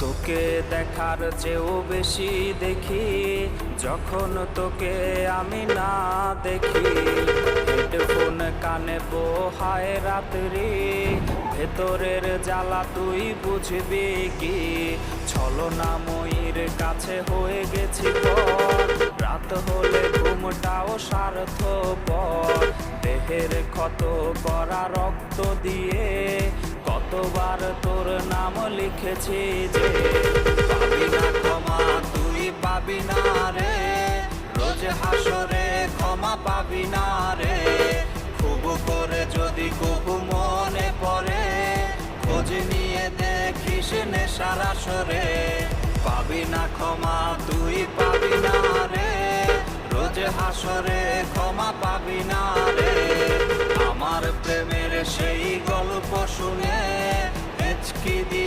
তোকে দেখার চেয়েও বেশি দেখি, যখন তোকে আমি না দেখি। হেডফোন কানে বোহায় রাত্রি, ভেতরের জ্বালা তুই বুঝবি কি? ছলনা ময়ূর কাছে হয়ে গেছি রাত হলে ঘুমটাও স্বার্থপর দেহের ক্ষত করা রক্ত দিয়ে কতবার তোর নাম লিখেছি যে, পাবি না ক্ষমা, তুই পাবি না রে। রোজ হাসরে ক্ষমা পাবি না রে। খুব করে যদি কবু মনে পড়ে, খোঁজ নিয়ে দেখিস নেশার আসরে। পাবি না ক্ষমা, তুই পাবি না রে। রোজ হাসরে ক্ষমা পাবি না রে। আমার প্রেমের সেই গল্প শুনে que